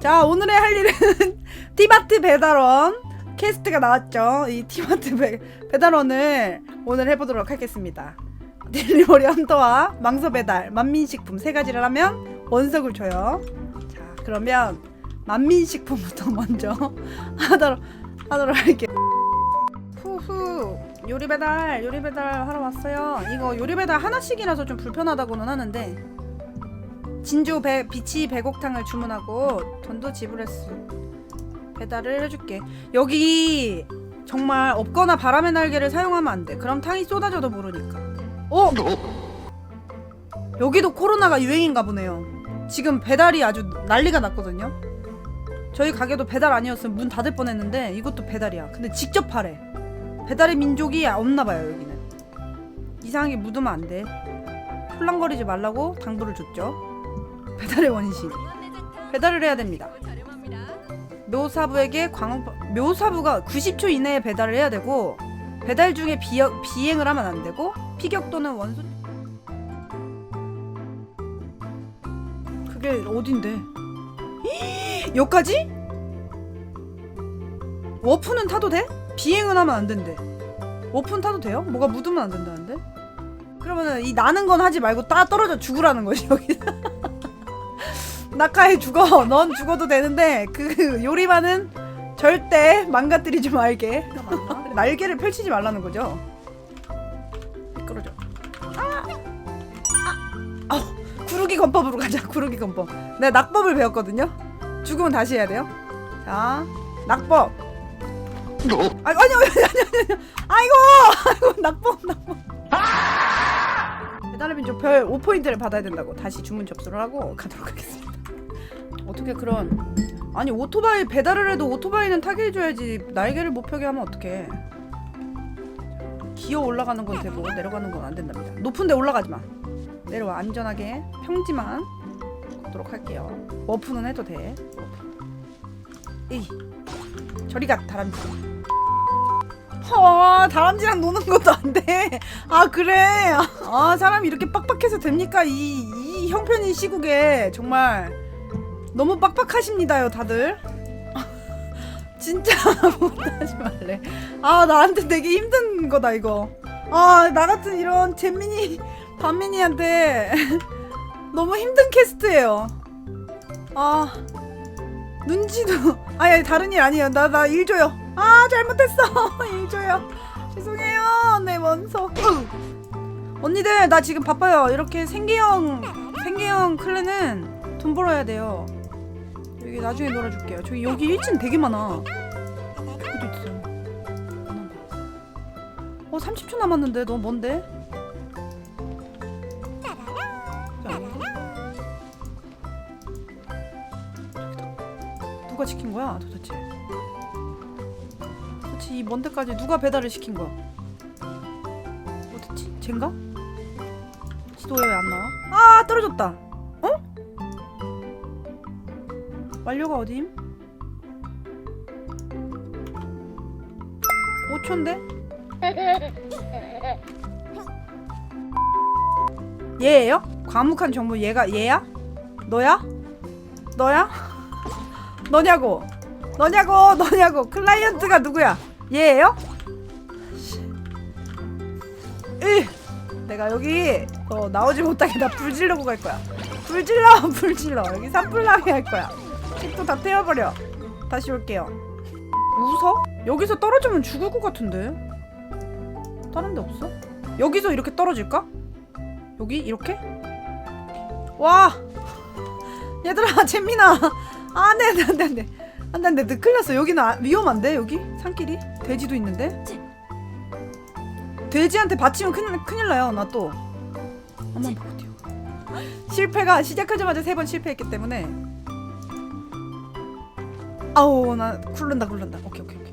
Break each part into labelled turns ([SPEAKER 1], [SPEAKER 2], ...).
[SPEAKER 1] 자 오늘의 할 일은 티마트 배달원 캐스트가 나왔죠. 이 티마트 배, 배달원을 오늘 해보도록 하겠습니다. 딜리버리 헌터와 망서 배달, 만민식품 세 가지를 하면 원석을 줘요. 자 그러면 만민식품부터 먼저 하도록 하도록 할게요. 후후 요리 배달 요리 배달 하러 왔어요. 이거 요리 배달 하나씩이라서 좀 불편하다고는 하는데 진주 배 비치 배곡탕을 주문하고 돈도 지불했어. 배달을 해줄게. 여기 정말 없거나 바람의 날개를 사용하면 안 돼. 그럼 탕이 쏟아져도 모르니까. 어? 여기도 코로나가 유행인가 보네요. 지금 배달이 아주 난리가 났거든요. 저희 가게도 배달 아니었으면 문 닫을 뻔했는데 이것도 배달이야. 근데 직접 파래. 배달의 민족이 없나 봐요 여기는. 이상하게 묻으면 안 돼. 홀랑거리지 말라고 당부를 줬죠. 배달의 원신. 배달을 해야 됩니다. 묘사부에게 광업 묘사부가 90초 이내에 배달을 해야 되고 배달 중에 비, 비행을 하면 안 되고 피격 또는 원소 그게 어딘데? 여기까지? 워프는 타도 돼? 비행은 하면 안 된대. 워프는 타도 돼요? 뭐가 묻으면 안 된다는데? 그러면은 이 나는 건 하지 말고 따 떨어져 죽으라는 거지 여기. 낙하해 죽어. 넌 죽어도 되는데 그 요리만은 절대 망가뜨리지 말게. 날개를 펼치지 말라는 거죠. 끌어줘. 아, 아, 아, 구르기 건법으로 가자. 구르기 건법. 내가 낙법을 배웠거든요. 죽으면 다시 해야 돼요. 자, 낙법. 아, 아니 아니 아니 아니 아니. 아이고, 아이고 낙법 낙법. 배달의 민족 별 5포인트를 받아야 된다고 다시 주문 접수를 하고 가도록 하겠습니다. 어떻게 그런 아니 오토바이 배달을 해도 오토바이는 타게 해줘야지 날개를 못 펴게 하면 어떡해 기어 올라가는 건 되고 내려가는 건 안 된답니다 높은데 올라가지 마 내려와 안전하게 평지만 걷도록 할게요 워프는 해도 돼 워프. 에이 저리 가 다람쥐 어, 다람쥐랑 노는 것도 안 돼. 아, 그래. 아, 사람이 이렇게 빡빡해서 됩니까? 이, 이 형편인 시국에 정말 너무 빡빡하십니다요, 다들. 진짜 못하지 말래. 아, 나한테 되게 힘든 거다, 이거. 아, 나 같은 이런 잼민이, 반민이한테 너무 힘든 캐스트예요. 아, 눈치도. 아니, 다른 일 아니에요. 나, 나 일 줘요. 아, 잘못했어. 일 줘요. 죄송해요. 네, 원서. 언니들, 나 지금 바빠요. 이렇게 생계형, 생계형 클랜은 돈 벌어야 돼요. 여기 나중에 놀아줄게요. 저기 여기 1층 되게 많아. 여기도 있어요. 어 30초 남았는데 너무 먼데? 자. 누가 시킨 거야 도대체? 도대체 이 먼 데까지 누가 배달을 시킨 거야? 어딨지? 쟨가? 지도에 왜 안 나와? 아 떨어졌다. 완료가 어디임? 5초인데? 얘예요? 과묵한 정보 얘가 얘야? 너야? 너야? 너냐고? 너냐고? 너냐고? 클라이언트가 누구야? 얘예요? 으! 내가 여기 어, 나오지 못하게 나불 지르고 갈 거야. 불 질러, 불 질러. 여기 산불 나게 할 거야. 칩도 다 태워버려. 다시 올게요. 웃어? 여기서 떨어지면 죽을 것 같은데. 다른 데 없어? 여기서 이렇게 떨어질까? 여기 이렇게? 와! 얘들아, 재민아. 아, 네, 네, 네, 네. 안 돼, 안 돼. 너 큰일 났어. 여기는 아, 위험한데, 여기? 산길이? 돼지도 있는데? 돼지한테 받치면 큰일, 큰일 나요, 나 또. 보고 뛰어. 실패가 시작하자마자 세 번 실패했기 때문에 아우 나 굴른다 굴른다. 오케이 오케이 오케이.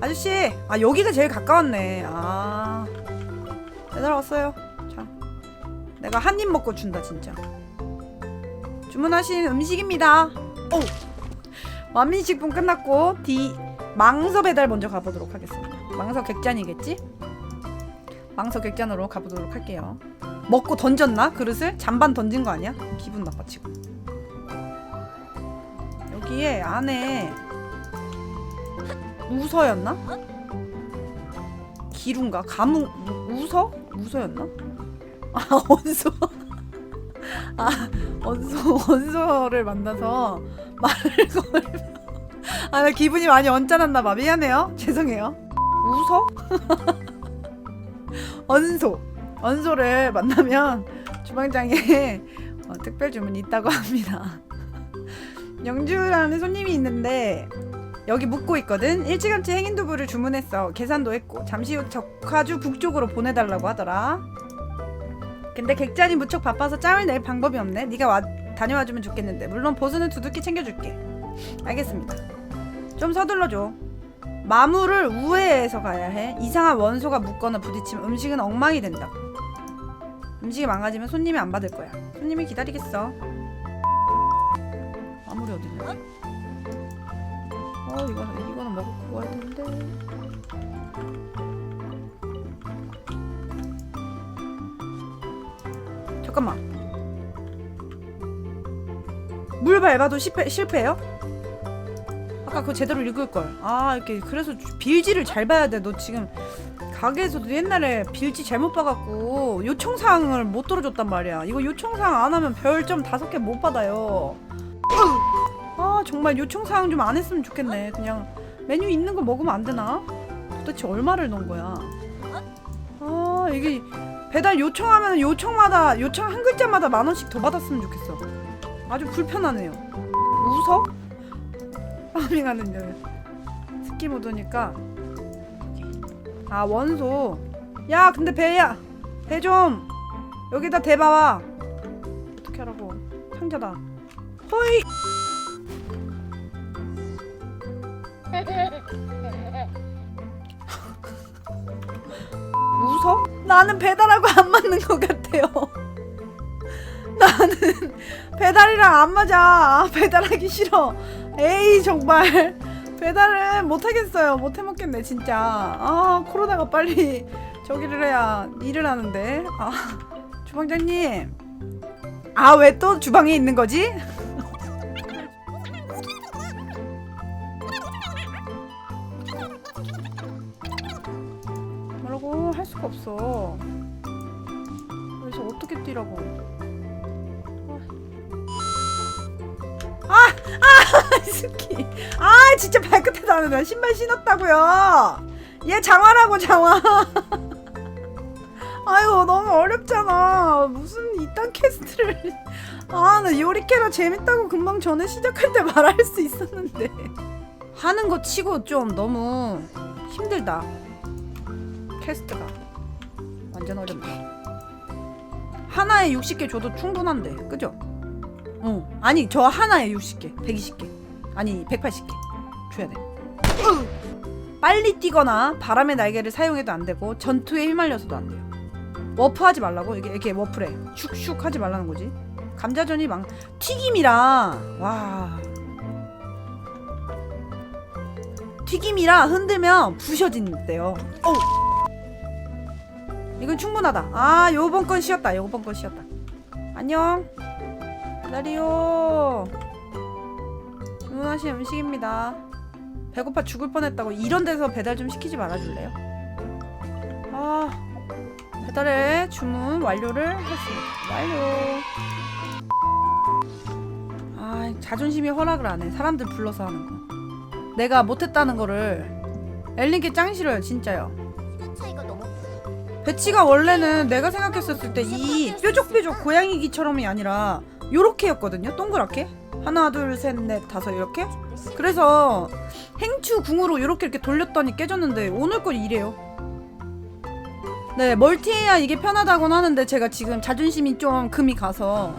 [SPEAKER 1] 아저씨 아 여기가 제일 가까웠네. 아. 배달 왔어요. 자 내가 한 입 먹고 준다 진짜. 주문하신 음식입니다. 오! 완민식품 끝났고 D 망서 배달 먼저 가보도록 하겠습니다. 망서 객잔이겠지? 망서 객잔으로 가보도록 할게요. 먹고 던졌나? 그릇을? 잔반 던진 거 아니야? 기분 나빠 지금 여기에 안에 우서였나? 기룬가? 가무 우서? 우서였나? 아 원소 아 원소 원소를 만나서 말을 걸면 아나 기분이 많이 언짢았나 봐 미안해요 죄송해요 우서? 원소 원소를 만나면 주방장에 어, 특별 주문이 있다고 합니다 영주라는 손님이 있는데 여기 묵고 있거든. 일찌감치 행인두부를 주문했어. 계산도 했고 잠시 후 적화주 북쪽으로 보내달라고 하더라. 근데 객잔이 무척 바빠서 짬을 낼 방법이 없네. 네가 와 다녀와주면 좋겠는데 물론 보수는 두둑히 챙겨줄게. 알겠습니다. 좀 서둘러줘. 마물을 우회해서 가야 해. 이상한 원소가 묻거나 부딪히면 음식은 엉망이 된다. 음식이 망가지면 손님이 안 받을 거야. 손님이 기다리겠어. 잠깐만. 물 밟아도 실패, 실패해요? 아까 그거 제대로 읽을 걸 아 이렇게 그래서 빌지를 잘 봐야 돼 너 지금 가게에서도 옛날에 빌지 잘못 봐갖고 요청사항을 못 들어줬단 말이야. 이거 요청사항 안 하면 별점 다섯 개 못 받아요. 아 정말 요청사항 좀 안 했으면 좋겠네. 그냥 메뉴 있는 거 먹으면 안 되나? 도대체 얼마를 넣은 거야? 아 이게 배달 요청하면 요청마다 요청 한 글자마다 만 원씩 더 받았으면 좋겠어. 아주 불편하네요. 웃어? 파밍하는 여 스키 모드니까. 아 원소. 야 근데 배야. 배 좀. 여기다 대봐와. 어떻게 하라고. 상자다. 허이 웃어? 나는 배달하고 안 맞는 것 같아요. 나는 배달이랑 안 맞아. 배달하기 싫어. 에이 정말 배달을 못 하겠어요. 못 해먹겠네 진짜. 아 코로나가 빨리 저기를 해야 일을 하는데. 아 주방장님. 아 왜 또 주방에 있는 거지? 수가 없어. 그래서 어떻게 뛰라고? 아, 아, 스키. 아, 진짜 발끝에 닿는 나 신발 신었다고요. 얘 장화라고 장화. 아이고 너무 어렵잖아. 무슨 이딴 캐스트를. 아, 나 요리캐라 재밌다고 금방 전에 시작할 때 말할 수 있었는데. 하는 거 치고 좀 너무 힘들다. 퀘스트가 완전 어렵네. 하나에 60개 줘도 충분한데, 그죠? 어, 아니 저 하나에 60개, 120개, 아니 180개 줘야 돼. 빨리 뛰거나 바람의 날개를 사용해도 안 되고 전투에 휘말려서도 안 돼요. 워프하지 말라고 이게 이렇게 워프래. 슉슉 하지 말라는 거지. 감자전이 망 튀김이라 와 튀김이라 흔들면 부셔진대요. 어우. 이건 충분하다. 아, 요번 건 쉬었다. 요번 건 쉬었다. 안녕. 기다리요. 주문하신 음식입니다. 배고파 죽을 뻔했다고 이런 데서 배달 좀 시키지 말아줄래요? 아, 배달의 주문 완료를 했습니다. 완료. 아, 자존심이 허락을 안 해. 사람들 불러서 하는 거. 내가 못했다는 거를 엘린께 짱 싫어요, 진짜요. 배치가 원래는 내가 생각했었을 때 이 뾰족뾰족 고양이기처럼이 아니라 요렇게였거든요. 동그랗게. 하나, 둘, 셋, 넷, 다섯 이렇게. 그래서 행추 궁으로 이렇게 이렇게 돌렸더니 깨졌는데 오늘 건 이래요. 네, 멀티해야 이게 편하다고는 하는데 제가 지금 자존심이 좀 금이 가서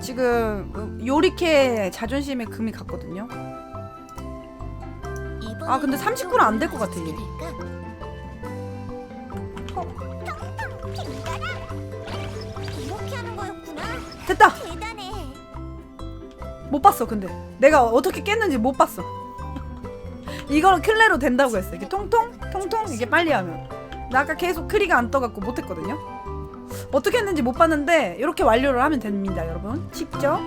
[SPEAKER 1] 지금 요리캐 자존심에 금이 갔거든요. 아, 근데 39는 안 될 것 같아, 얘.
[SPEAKER 2] 이렇게 하는 거였구나.
[SPEAKER 1] 됐다.
[SPEAKER 2] 대단해.
[SPEAKER 1] 못 봤어 근데 내가 어떻게 깼는지 못 봤어 이거는 클레로 된다고 했어 이게 통통 통통 이게 빨리 하면 나 아까 계속 크리가 안 떠갖고 못했거든요 어떻게 했는지 못 봤는데 이렇게 완료를 하면 됩니다 여러분 쉽죠?